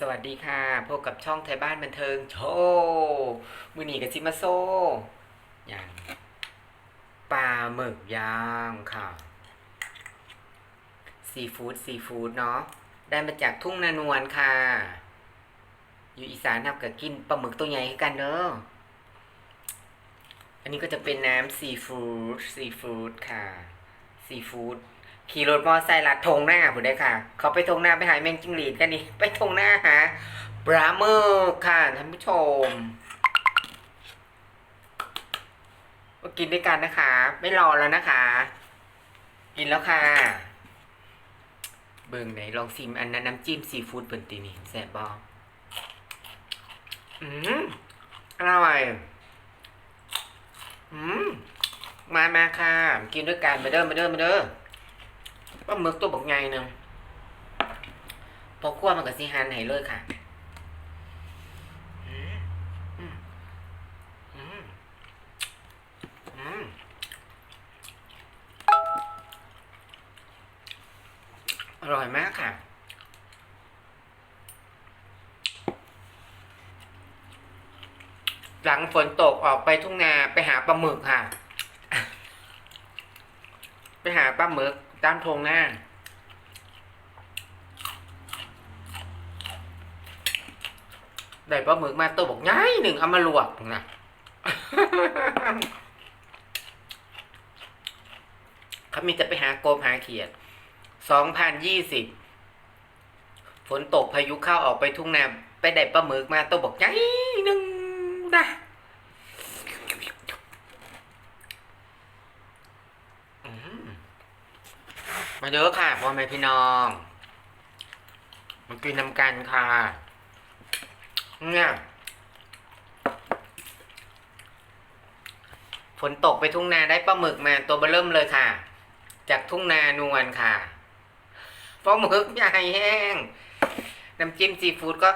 สวัสดีค่ะ พบกับช่องไทยบ้านบันเทิงโชว์มือหนีกับซิมาโซอย่างปลาหมึกย่างค่ะ ซีฟู้ดซีฟู้ดเนาะ ได้มาจากทุ่งนานวลค่ะ อยู่อีสานทำกับกินปลาหมึกตัวใหญ่ให้กันเด้ออันนี้ก็จะเป็นน้ำซีฟู้ดซีฟู้ดค่ะ ซีฟู้ด ขี่รถมอไซค์ลัดทงหน้าผมได้ค่ะ เขาไปทงหน้าไปหาแมงจิ้งหรีดกันนี่ไปทงหน้าหาปลาหมึกค่ะท่านผู้ชมมากินด้วยกันนะคะ ไม่รอแล้วนะคะ กินแล้วค่ะ เบิ่งไหนลองซิมอันนั้นน้ำจิ้มซีฟู้ดเปิ่นตีนี่แซ่บบออืมอร่อยอืมมามาค่ะ กินด้วยกันมาเด้อมาเด้อมาเด้อ ปลาหมึกตัวบักใหญ่หนึ่งพอคั่วมันก็สิหันให้เลยค่ะอร่อยมากค่ะ หลังฝนตกออกไปทุ่งนาไปหาปลาหมึกค่ะ ไปหาปลาหมึก ตามทงหน้าได้ปลาหมึกมาตัวบอกง่ายหนึ่งเอามาลวกนะเขามีจะไปหาโกบหาเขียดสองพันยี่สิบฝนตกพายุเข้าออกไปทุ่งนาไปได้ปลาหมึกมาตัวบอกง่ายหนึ่งนะ อืม มาเยอะค่ะพ่อแม่พี่น้องมากินน้ำกันค่ะ เนี่ยฝนตกไปทุ่งนาได้ปลาหมึกมาตัวเบอเริ่มเลยค่ะ จากทุ่งนานวลค่ะปลาหมึกใหญ่แห้ง น้ำจิ้มซีฟู้ดก็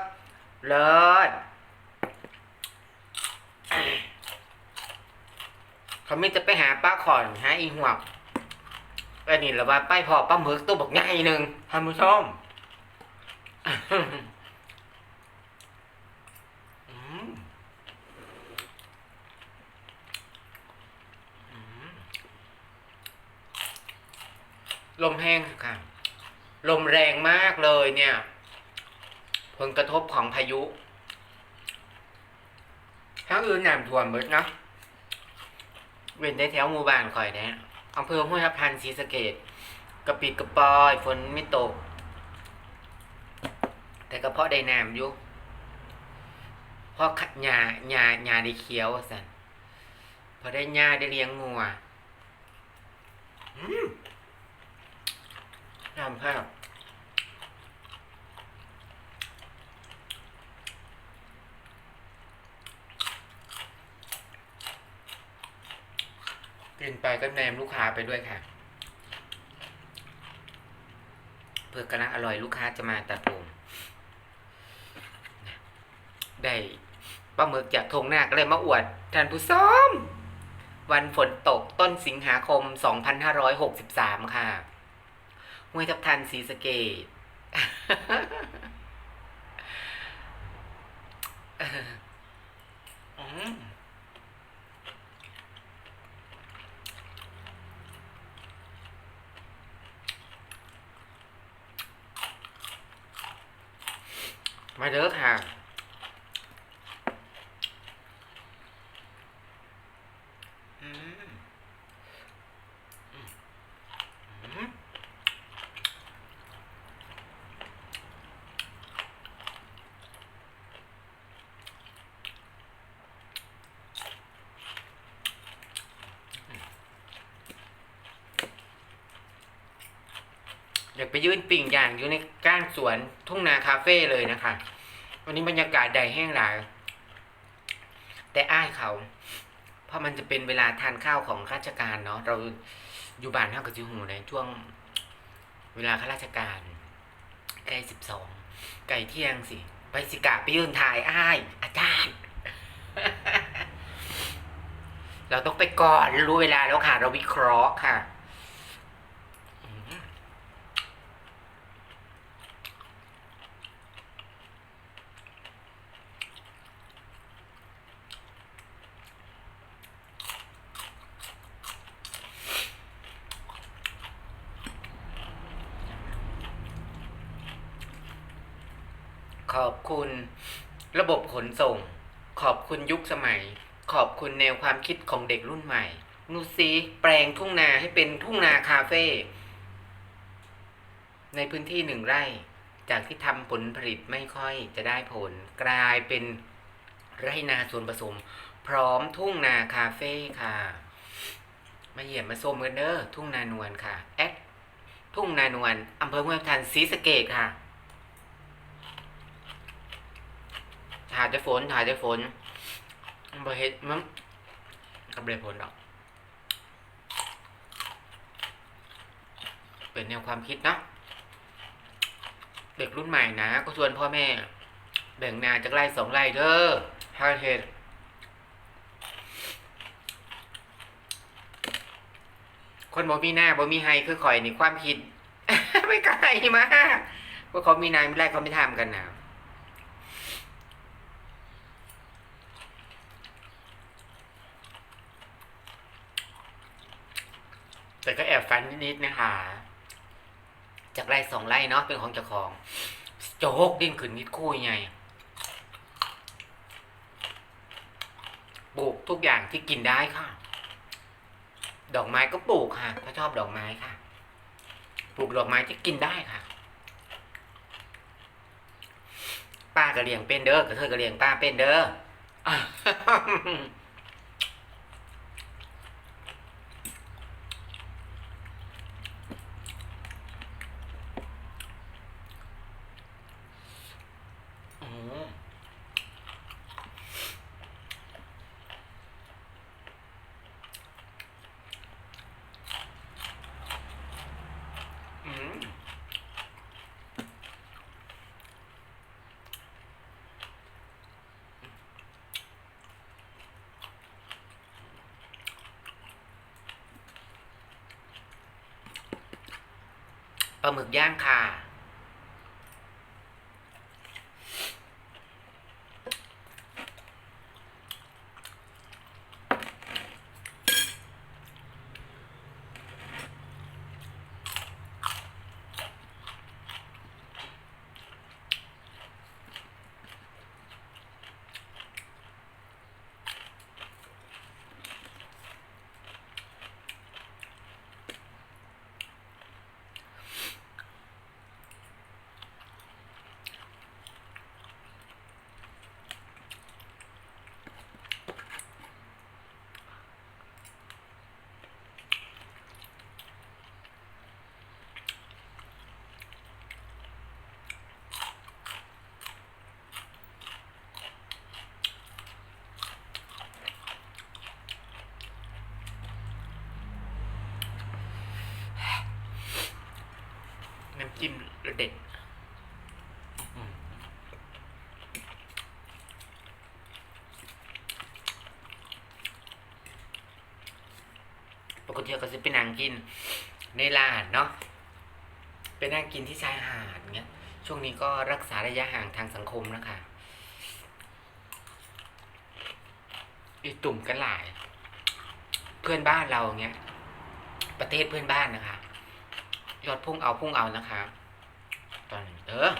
เลิศเขาไม่จะไปหาป้าขอนหาอีหวก อันนี้แหละว่าป้ายพอปลาหมึกตัวบอกใหญ่หนึ่งท่านผู้ชมอืมลมแห้งค่ะ ลมแรงมากเลยเนี่ย ผลกระทบของพายุทางอื่นน้ำท่วมเบิดเนาะเว้นได้แถวหมู่บ้านคอยแนะ อำเภอห้วยทับทันศรีสะเกดกระปิดกระปอยฝนไม่ตก แต่กระเพาะได้น้ำอยู่พอขัดหญ้าหญ้าหญ้าได้เขียวสันพอได้หญ้าได้เลี้ยงงัวอืมน้ำข้าว กินไปก็แนมลูกค้าไปด้วยค่ะเพื่อกำลังอร่อยลูกค้าจะมาตัดผมได้ปลาหมึกจากทงหน้าก็เลยมาอวดท่านผู้ชมวันฝนตกต้นสิงหาคม 2563 ค่ะห้วยทับทันศรีสเกด อืม มา เด้อค่ะอืมอืมอืมอยากไปยืนปิ่งอย่างอยู่ในก้านสวนทุ่งนาคาเฟ่เลยนะคะ วันนี้บรรยากาศใดแห้งหลาย แต่อ้ายเขา เพราะมันจะเป็นเวลาทานข้าวของข้าราชการเนาะเราอยู่บ้านเท่ากับจิหูในช่วงเวลาข้าราชการใกล้สิบสองไก่เที่ยงสิ ไปสิกะไปยืนถ่ายอ้าย อาจารย์ เราต้องไปก่อนรู้เวลาแล้วค่ะ เราวิเคราะห์ค่ะอืม ข อบคุณระบบขนส่ง ขอบคุณยุคสมัย ขอบคุณแนวความคิดของเด็กรุ่นใหม่นูซีแปลงทุ่งนาให้เป็นทุ่งนาคาเฟ่ในพื้นที่หนึ่งไร่ จากที่ทำผลผลิตไม่ค่อยจะได้ผล กลายเป็นไร่นาส่วนผสม พร้อมทุ่งนาคาเฟ่ค่ะ มาเหยี่ยมมาชมกันเด้อทุ่งนานวลค่ะแอดทุ่งนานวลอำเภอเมืองทันศรีสะเกดค่ะ ถายจะฝนถ่ายจะฝนบ่เฮ็ดมันกับเลยผลดอก เป็นแนวความคิดเนาะเด็กรุ่นใหม่นะ ก็ชวนพ่อแม่ แบ่งนาจากไร่สองไร่เด้อถ้าเห็ดคนบ่มีหน้าบ่มีไฮคือข่อยนี่ความคิด ไม่ไกลมากว่าเขามีนายไม่ไร่เขาไม่ทำกันนะ แต่ก็แอบฟันนิดๆนะคะจากไร่สองไร่เนาะเป็นของเจ้าของโจกดิ้นขึ้นนิดคู่ยังไงปลูกทุกอย่างที่กินได้ค่ะ ดอกไม้ก็ปลูกค่ะถ้าชอบดอกไม้ค่ะ ปลูกดอกไม้ที่กินได้ค่ะ ป้ากระเลียงเป็นเด้อกระเทยกระเลียงป้าเป็นเด้อมอืม ปลาหมึกย่างค่ะ น้ำจิ้ม เด็ดปกติก็จะไปนั่งกินในร้านเนาะไปนั่งกินที่ชายหาดเงี้ย ช่วงนี้ก็รักษาระยะห่างทางสังคมนะคะอีตุ่มกันหลาย เพื่อนบ้านเราเงี้ย ประเทศเพื่อนบ้านนะคะ ยอดพุ่งเอาพุ่งเอานะคะ ตอนนี้เออ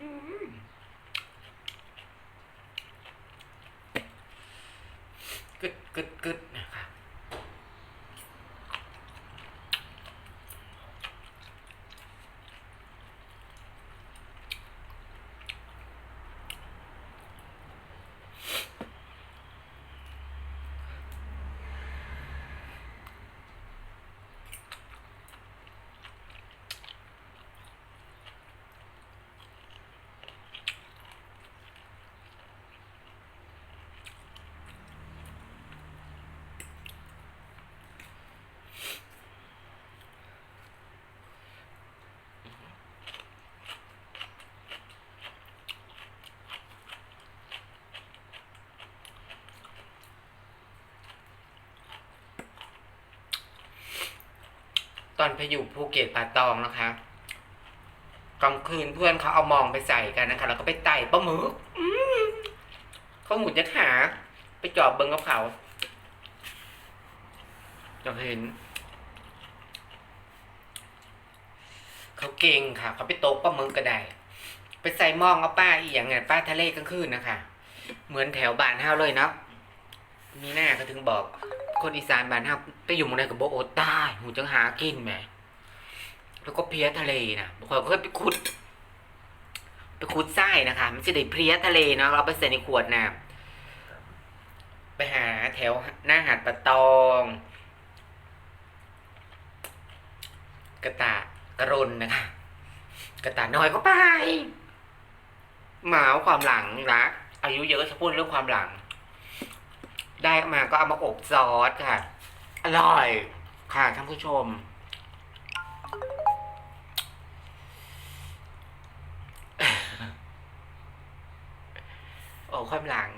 กึดกึดกึด ตอนไปอยู่ภูเก็ตป่าตองนะคะกลางคืนเพื่อนเขาเอามองไปใส่กันนะคะ แล้วก็ไปไต่ปลาหมึกอืมเขาหมุนจะหา ไปจอบเบิ้งกับเขาจะเห็น เขาเก่งค่ะ เขาไปตกปลาหมึกก็ได้ ไปใส่หมองเอาป้าอีอย่างไงป้าทะเลกลางคืนนะคะ เหมือนแถวบ้านเฮาเลยเนาะมีหน้าก็ถึงบอก คนอีสานบ้านเฮาไป อยู่หมองใดกับโบโอดตายหูจังหากินแหมแล้วก็เพลียทะเลนะบางคนก็เคยไปขุด ไปขุดทรายนะคะ มันจะได้เพลียทะเลเนาะเราไปใส่ในขวดน้ำไปหาแถวหน้าหาดปะตอง กระตากกระรนนะคะ กระตาน้อยก็ไปหมาความหลังรักอายุเยอะจะพูดเรื่องความหลัง ได้มาก็เอามาอบซอสค่ะ อร่อย ค่ะท่านผู้ชม โอ้ความหลัง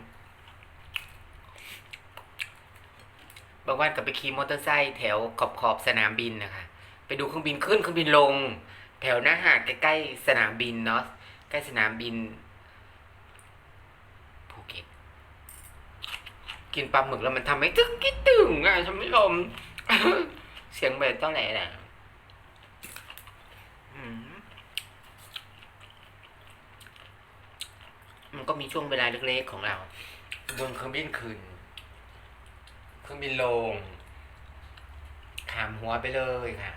บางวันก็ไปขี่มอเตอร์ไซค์แถวขอบขอบสนามบินนะคะ ไปดูเครื่องบินขึ้นเครื่องบินลง แถวหน้าหาดใกล้ๆสนามบินเนาะใกล้สนามบินภูเก็ต กินปลาหมึกแล้วมันทำให้ตึกคิดตึงอะท่านผู้ชม เสียงเบสต้องแหล่แหละมันก็มีช่วงเวลาเล็กๆของเราบนเครื่องบินขึ้นเครื่องบินลงขามหัวไปเลยค่ะ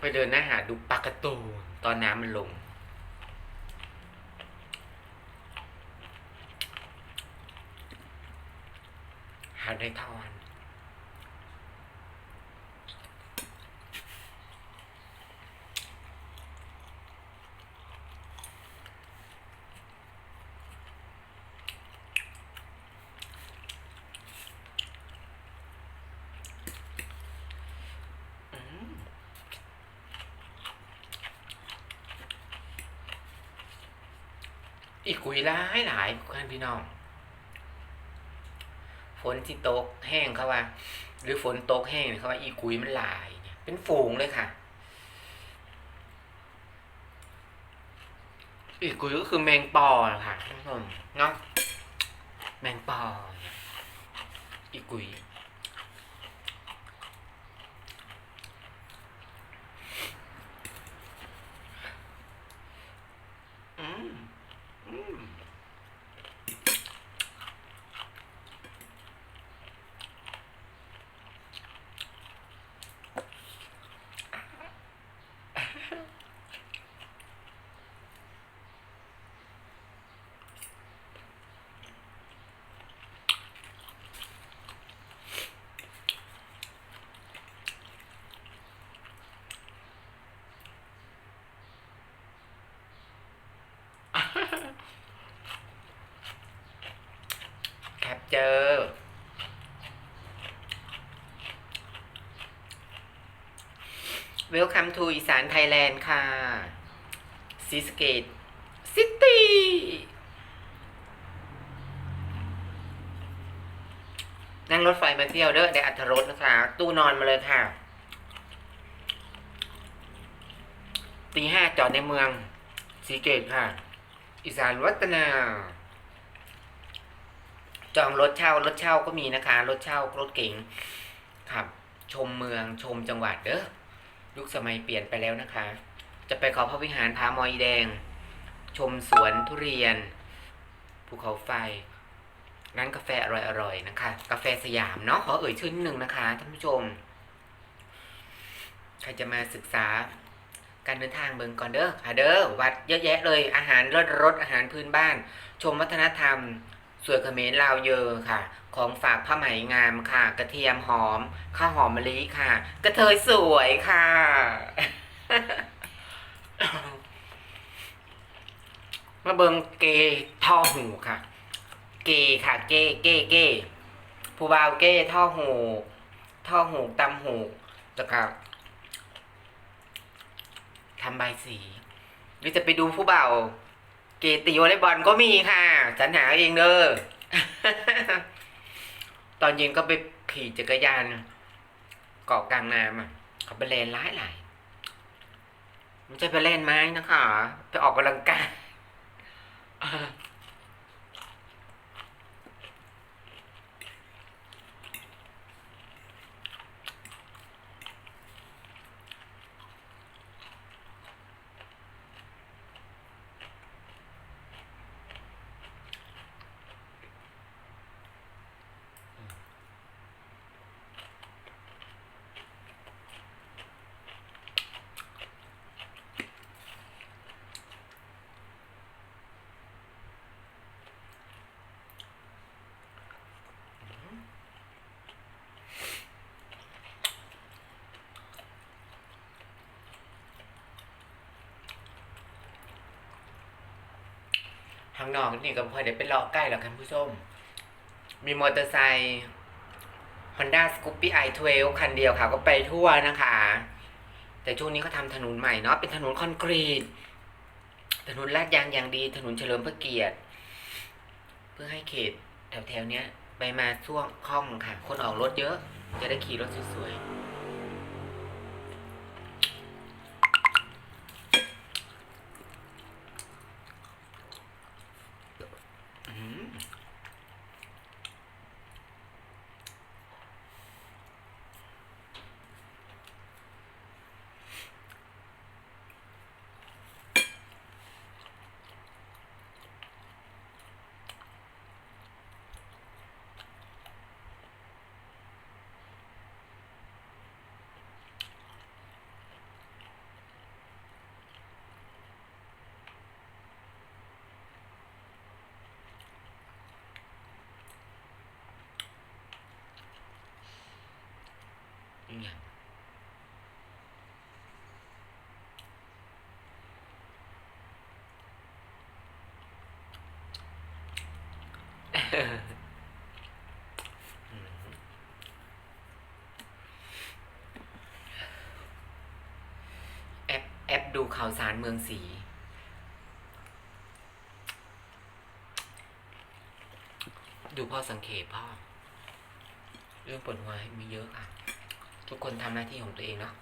ไปเดินหน้าหาดดูปลาการะตูนตอนน้ำมันลง หาดในทอนอืมอีกกุยหลายหลายท่านพี่น้อง ฝนที่ตกแห้งเขาว่า หรือฝนตกแห้งเขาว่าอีกุยมันหลายเนี่ยเป็นฝูงเลยค่ะ อีกุยก็คือแมงปอนะคะท่านผู้ชมเนาะแมงปออีกุย อืมอืม เจอร์ Welcome to อีสานไทยแลนด์ค่ะซีสเกตซิตี้นั่งรถไฟมาเที่ยวเด้อได้อัธรสนะคะ ตู้นอนมาเลยค่ะตีห้าจอดในเมืองสีเกตค่ะอีสานวัฒนา จองรถเช่ารถเช่าก็มีนะคะ รถเช่ารถเก๋งครับ ชมเมืองชมจังหวัดเด้อยุคสมัยเปลี่ยนไปแล้วนะคะ จะไปขอพระวิหารพามอยแดง ชมสวนทุเรียนภูเขาไฟร้านกาแฟอร่อยๆนะคะ กาแฟสยามเนาะขอเอ่ยชื่อนิดนึงนะคะท่านผู้ชมใครจะมาศึกษาการเดินทางเบิงก่อนเด้อค่ะเด้อวัดเยอะแยะเลยอาหารรสรสอาหารพื้นบ้าน ชมวัฒนธรรม สวยเขมรลาวเยอค่ะ ของฝากผ้าไหมงามค่ะ กระเทียมหอม ข้าวหอมมะลิค่ะ กระเทยสวยค่ะ มาเบิงเกท่อหูค่ะ เกค่ะ เกเกเกผู้บ่าวเกท่อหูท่อหูตำหูแล้วก็ทำใบสีหรือจะไปดูผู้บ่าว กีตีวอลเลย์บอลก็มีค่ะฉันหาเองเด้อตอนเย็นก็ไปขี่จักรยานเกาะกลางน้ำอะเขาไปเล่นร้ายหลายไม่ใช่ไปเล่นไม้นะคะ ไปออกกำลังกาย ทางนอกนี่ก็พอได้ไปเลาะใกล้แล้วครับผู้ชม มีมอเตอร์ไซค์ Honda Scoopy i12 คันเดียวค่ะ ก็ไปทั่วนะคะ แต่ช่วงนี้เขาทำถนนใหม่เนาะเป็นถนนคอนกรีต ถนนลาดยางอย่างดี ถนนเฉลิมพระเกียรติ เพื่อให้เขตแถวๆเนี้ยไปมาช่วงคล่องค่ะ คนออกรถเยอะ จะได้ขี่รถสวยๆอืม นี่ไง แอปแอปดูข่าวสารเมืองสีดูพ่อสังเกตพ่อ เรื่องปวดหัวมีเยอะค่ะ ทุกคนทำหน้าที่ของตัวเองเนาะ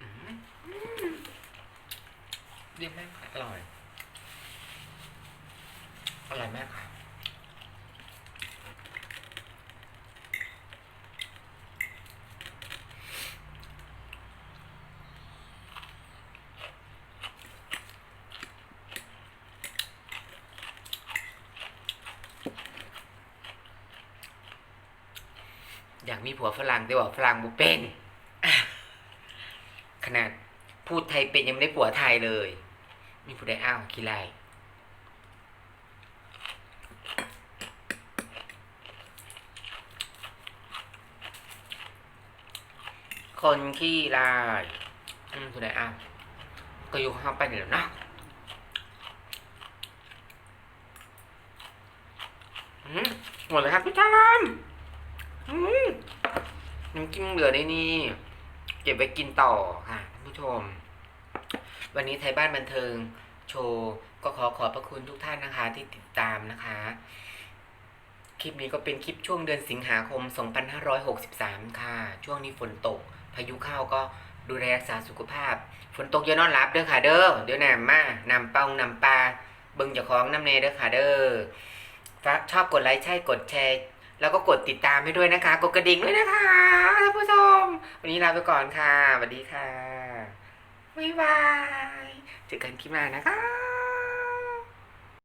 อืมดีมากค่ะอร่อย อร่อยมากค่ะ อยากมีผัวฝรั่งแต่ว่าฝรั่งบุเป็น ขนาดพูดไทยเป็นยังไม่ได้ผัวไทยเลย มีผู้ใดอ้าวขี้ไรคนขี้ลายอืมผู้ใดอ้าวก็อยู่เข้าไปนี่แล้วนะอืมหมดเลยครับพี่ทามอืม น้ำจิ้มเหลือในนี่เก็บไว้กินต่อค่ะท่านผู้ชม วันนี้ไทยบ้านบันเทิง โชว์ก็ขอขอบพระคุณทุกท่านนะคะ ที่ติดตามนะคะ คลิปนี้ก็เป็นคลิปช่วงเดือนสิงหาคม 2563 ค่ะ ช่วงนี้ฝนตก พายุเข้าก็ดูแลรักษาสุขภาพ ฝนตกอย่านอนหลับเด้อค่ะ เด้อเดี๋ยวน้ำมานำเป้านำปลาเบิ่งเจ้าของน้ำเนเด้อค่ะเด้อฝากชอบกดไลค์ใช่กดแชร์ แล้วก็กดติดตามให้ด้วยนะคะ กดกระดิ่งด้วยนะคะท่านผู้ชม วันนี้ลาไปก่อนค่ะสวัสดีค่ะบ๊ายบายเจอกันคลิปหน้านะคะ